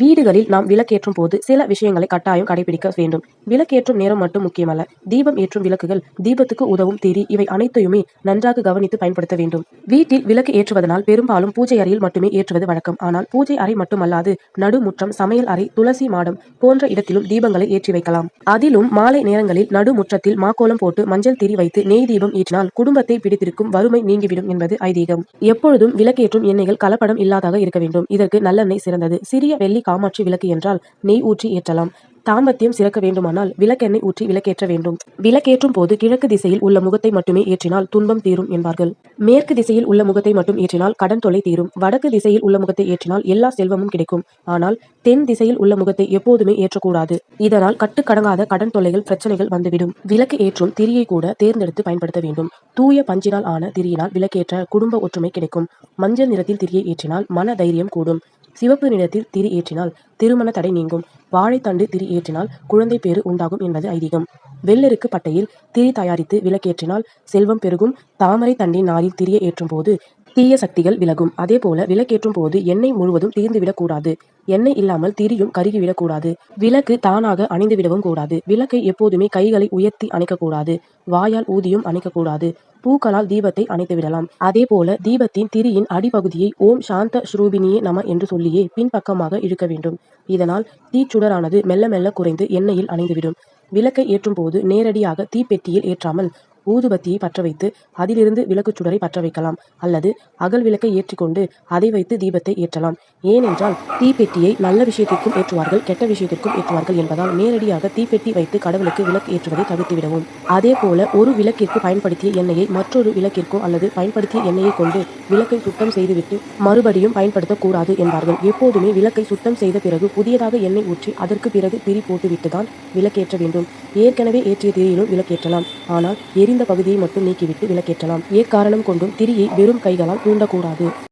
வீடுகளில் நாம் விளக்கேற்றும் போது சில விஷயங்களை கட்டாயம் கடைபிடிக்க வேண்டும். விளக்கேற்றும் நேரம் மட்டும் முக்கியமல்ல. தீபம் ஏற்றும் விளக்குகள் தீபத்துக்கு உதவும் தேதி இவை அனைத்தையுமே நன்றாக கவனித்து பயன்படுத்த வேண்டும். வீட்டில் விளக்கு ஏற்றுவதனால் பெரும்பாலும் பூஜை அறையில் மட்டுமே ஏற்றுவது வழக்கம். ஆனால் பூஜை அறை மட்டுமல்லாது நடுமுற்றம் சமையல் அறை துளசி மாடம் போன்ற இடத்திலும் தீபங்களை ஏற்றி வைக்கலாம். அதிலும் மாலை நேரங்களில் நடுமுற்றத்தில் மாக்கோலம் போட்டு மஞ்சள் திரி வைத்து நெய் தீபம் ஏற்றினால் குடும்பத்தை பிடித்திருக்கும் வறுமை நீங்கிவிடும் என்பது ஐதீகம். எப்பொழுதும் விளக்கேற்றும் எண்ணெய்கள் கலப்படம் இல்லாதாக இருக்க வேண்டும். இதற்கு நல்லெண்ணெய் சிறந்தது. சிறிய வெள்ளி காமாட்சி விளக்கு என்றால் நெய் ஊற்றி ஏற்றலாம். தாம்பத்தியம் சிறக்க வேண்டுமானால் விளக்கெண்ணெய் ஊற்றி விளக்கேற்ற வேண்டும். விளக்கேற்றும் போது கிழக்கு திசையில் உள்ள முகத்தை மட்டுமே ஏற்றினால் துன்பம் தீரும் என்பார்கள். மேற்கு திசையில் உள்ள முகத்தை மட்டும் ஏற்றினால் கடன் தொலை தீரும். வடக்கு திசையில் உள்ள முகத்தை ஏற்றினால் எல்லா செல்வமும் கிடைக்கும். ஆனால் தென் திசையில் உள்ள முகத்தை எப்போதுமே ஏற்றக்கூடாது. இதனால் கட்டுக்கடங்காத கடன் தொல்லைகள் பிரச்சனைகள் வந்துவிடும். விளக்கு ஏற்றும் திரியை கூட தேர்ந்தெடுத்து பயன்படுத்த வேண்டும். தூய பஞ்சினால் ஆன திரியினால் விளக்கேற்ற குடும்ப ஒற்றுமை கிடைக்கும். மஞ்சள் நிறத்தில் திரியை ஏற்றினால் மன தைரியம் கூடும். சிவப்பு நிறத்தில் திரி ஏற்றினால் திருமண தடை நீங்கும். வாழைத்தண்டு திரி ஏற்றினால் குழந்தை பேறு உண்டாகும் என்பது ஐதீகம். வெள்ளெருக்கு பட்டையில் திரி தயாரித்து விளக்கேற்றினால் செல்வம் பெருகும். தாமரை தண்டின் நாரில் திரியை ஏற்றும் போது தீய சக்திகள் விலகும். அதே போல விளக்கேற்றும் போது எண்ணெய் முழுவதும் தீர்ந்துவிடக்கூடாது எண்ணெய் இல்லாமல் திரியும் கருகிவிடக்கூடாது விளக்கு தானாக அணைந்து விடவும் கூடாது. விளக்கை எப்போதுமே கைகளை உயர்த்தி அணைக்கக்கூடாது வாயால் ஊதியும் அணைக்கக்கூடாது பூக்களால் தீபத்தை அணைத்து விடலாம் அதே போல தீபத்தின் திரியின் அடிப்பகுதியை ஓம் சாந்த ஸ்ரூபினியே நம என்று சொல்லியே பின்பக்கமாக இழுக்க வேண்டும். இதனால் தீச்சுடரானது மெல்ல மெல்ல குறைந்து எண்ணெயில் அணைந்துவிடும். விளக்கை ஏற்றும் போது நேரடியாக தீப்பெட்டியில் ஏற்றாமல் ஊதுபத்தியை பற்ற வைத்து அதிலிருந்து விளக்குச் சுடரை பற்ற வைக்கலாம் அல்லது அகல் விளக்கை ஏற்றிக்கொண்டு அதை வைத்து தீபத்தை ஏற்றலாம். ஏனென்றால் தீப்பெட்டியை நல்ல விஷயத்திற்கும் ஏற்றுவார்கள் கெட்ட விஷயத்திற்கும் ஏற்றுவார்கள் என்பதால் நேரடியாக தீப்பெட்டி வைத்து கடவுளுக்கு விளக்கு ஏற்றுவதை தவிர்த்து விடவும் அதே போல ஒரு விளக்கிற்கு பயன்படுத்திய எண்ணெயை மற்றொரு விளக்கிற்கோ அல்லது பயன்படுத்திய எண்ணெயை கொண்டு விளக்கை சுத்தம் செய்துவிட்டு மறுபடியும் பயன்படுத்தக்கூடாது என்பார்கள். எப்போதுமே விளக்கை சுத்தம் செய்த பிறகு புதியதாக எண்ணெய் ஊற்றி அதற்கு பிறகு திரி போட்டுவிட்டு தான் விளக்கேற்ற வேண்டும். ஏற்கனவே ஏற்றிய திரியிலும் விளக்கேற்றலாம். ஆனால் எரி எரிந்த பகுதியை மட்டும் நீக்கிவிட்டு விளக்கேற்றலாம். எக்காரணம் கொண்டும் திரியை வெறும் கைகளால் தூண்டக்கூடாது.